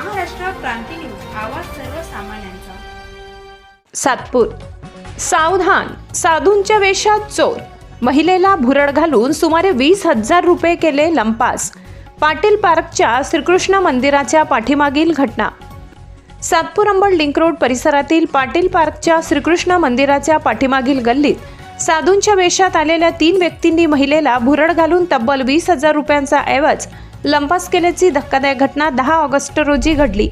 क्रांती news आवाज सर्वसामान्यांचा. सातपूर. सावधान. साधूंच्या वेशात चोर. महिलेला भुरड घालून सुमारे वीस हजार रुपये केले लंपास. पाटील पार्कच्या श्रीकृष्ण मंदिराच्या पाठीमागील घटना. सातपूर अंबड लिंक रोड परिसरातील पाटील पार्कच्या श्रीकृष्ण मंदिराच्या पाठीमागील गल्लीत साधूंच्या वेशात आलेल्या तीन व्यक्तींनी महिलेला भुरड घालून तब्बल वीस हजार रुपयांचा ऐवज लंपास केल्याची धक्कादायक घटना दहा ऑगस्ट रोजी घडली.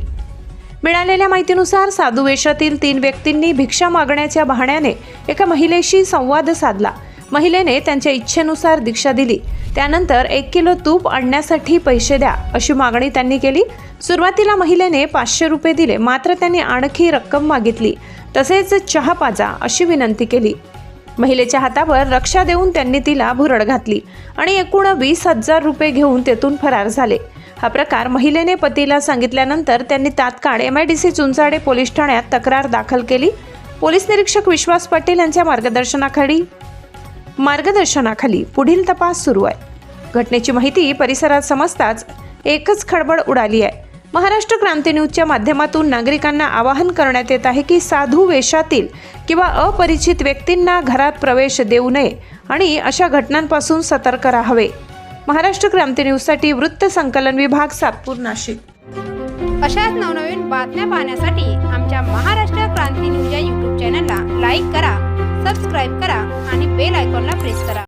मिळालेल्या माहितीनुसार साधू वेशातील तीन व्यक्तींनी भिक्षा मागण्याच्या बहाण्याने एका महिलेशी संवाद साधला. महिलेने त्यांच्या इच्छेनुसार दीक्षा दिली. त्यानंतर एक किलो तूप आणण्यासाठी पैसे द्या अशी मागणी त्यांनी केली. सुरुवातीला महिलेने पाचशे रुपये दिले मात्र त्यांनी आणखी रक्कम मागितली. तसेच चहा पाजा अशी विनंती केली. महिलेच्या हातावर रक्षा देऊन त्यांनी तिला भुरड घातली आणि एकूण वीस हजार रुपये घेऊन तेथून फरार झाले. हा प्रकार महिलेने पतीला सांगितल्यानंतर त्यांनी तात्काळ M I D C Chunchade police ठाण्यात तक्रार दाखल केली. पोलीस निरीक्षक विश्वास पाटील यांच्या मार्गदर्शनाखाली मार्गदर्शनाखाली पुढील तपास सुरू आहे. घटनेची माहिती परिसरात समजताच एकच खळबळ उडाली आहे. महाराष्ट्र क्रांती न्यूजच्या माध्यमातून नागरिकांना आवाहन करण्यात येत आहे की साधू वेशातील किंवा अपरिचित व्यक्तींना घरात प्रवेश देऊ नये आणि अशा घटनांपासून सतर्क राहावे. महाराष्ट्र क्रांती न्यूजसाठी वृत्त संकलन विभाग सातपूर नाशिक. अशाच नवनवीन बातम्या पाहण्यासाठी आमच्या महाराष्ट्र क्रांती न्यूज या यूट्यूब चॅनलला लाईक करा सबस्क्राईब करा आणि बेल आयकॉनला प्रेस करा.